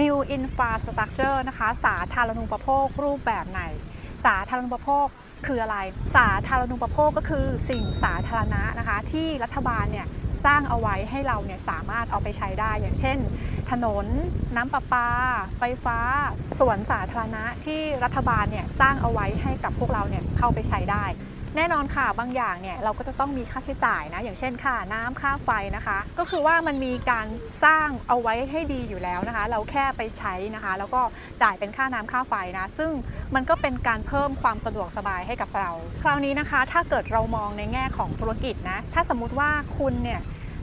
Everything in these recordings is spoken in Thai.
New Infrastructure นะคะ สาธารณูปโภครูปแบบไหน สาธารณูปโภคคืออะไร สาธารณูปโภคก็คือสิ่งสาธารณะนะคะ ที่รัฐบาลเนี่ยสร้างเอาไว้ให้เราเนี่ยสามารถเอาไปใช้ได้ อย่างเช่น ถนนน้ำประปา ไฟฟ้า สวนสาธารณะที่รัฐบาลเนี่ยสร้างเอาไว้ให้กับพวกเราเนี่ยเข้าไปใช้ได้ แน่นอนค่ะบางอย่างเนี่ยเราก็จะต้องมีค่าใช้จ่ายนะ อย่างเช่นค่าน้ำค่าไฟนะคะ ก็คือว่ามันมีการสร้างเอาไว้ให้ดีอยู่แล้วนะคะ เราแค่ไปใช้นะคะ แล้วก็จ่ายเป็นค่าน้ำค่าไฟนะ ซึ่งมันก็เป็นการเพิ่มความสะดวกสบายให้กับเรา คราวนี้นะคะ ถ้าเกิดเรามองในแง่ของธุรกิจนะถ้าสมมุติว่าคุณเนี่ย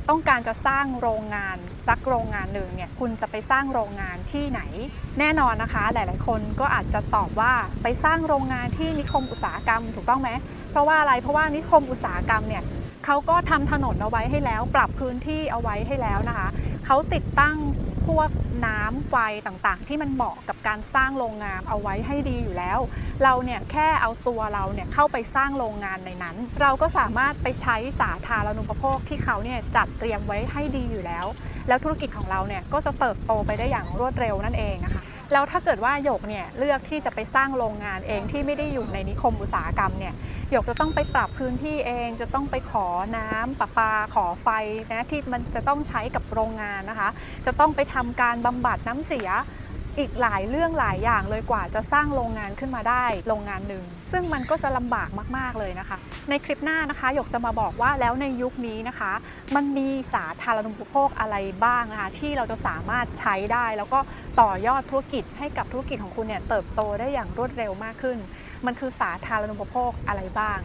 ต้องการจะสร้างโรงงานสักโรงงานหนึ่งเนี่ยคุณจะไปสร้างโรงงานที่ไหน แน่นอนนะคะ หลาย ๆ คนก็อาจจะตอบว่าไปสร้างโรงงานที่นิคมอุตสาหกรรมถูกต้องไหมเพราะว่าอะไรเพราะว่านิคมอุตสาหกรรมเนี่ย เขาก็ทำถนนเอาไว้ให้แล้ว ปรับพื้นที่เอาไว้ให้แล้วนะคะเขาติดตั้งพวกน้ำไฟต่างๆ ที่มันเหมาะกับการสร้างโรงงานเอาไว้ให้ดีอยู่แล้ว เราเนี่ยแค่เอาตัวเราเนี่ยเข้าไปสร้างโรงงานในนั้น เราก็สามารถไปใช้สาธารณูปโภคที่เขาเนี่ยจัดเตรียมไว้ให้ดีอยู่แล้ว แล้วธุรกิจของเราเนี่ยก็จะเติบโตไปได้อย่างรวดเร็วนั่นเองนะคะ แล้วถ้าเกิดว่าหยกเนี่ยเลือกที่จะไปสร้างโรงงานเองที่ไม่ได้อยู่ในนิคมอุตสาหกรรมเนี่ยหยกจะต้องไปปรับพื้นที่เอง จะต้องไปขอน้ำประปาขอไฟนะที่มันจะต้องใช้กับโรงงานนะคะ จะต้องไปทำการบำบัดน้ำเสีย อีกหลายเรื่องหลายอย่างเลยกว่าจะสร้างโรงงานขึ้นมาได้โรงงานหนึ่งซึ่งมันก็จะลำบากมาก ๆ เลยนะคะ ในคลิปหน้านะคะหยกจะมาบอกว่าแล้วในยุคนี้นะคะ มันมีสาธารณูปโภคอะไรบ้างนะคะที่เราจะสามารถใช้ได้ แล้วก็ต่อยอดธุรกิจให้กับธุรกิจของคุณเนี่ยเติบโตได้อย่างรวดเร็วมากขึ้น มันคือสาธารณูปโภคอะไรบ้าง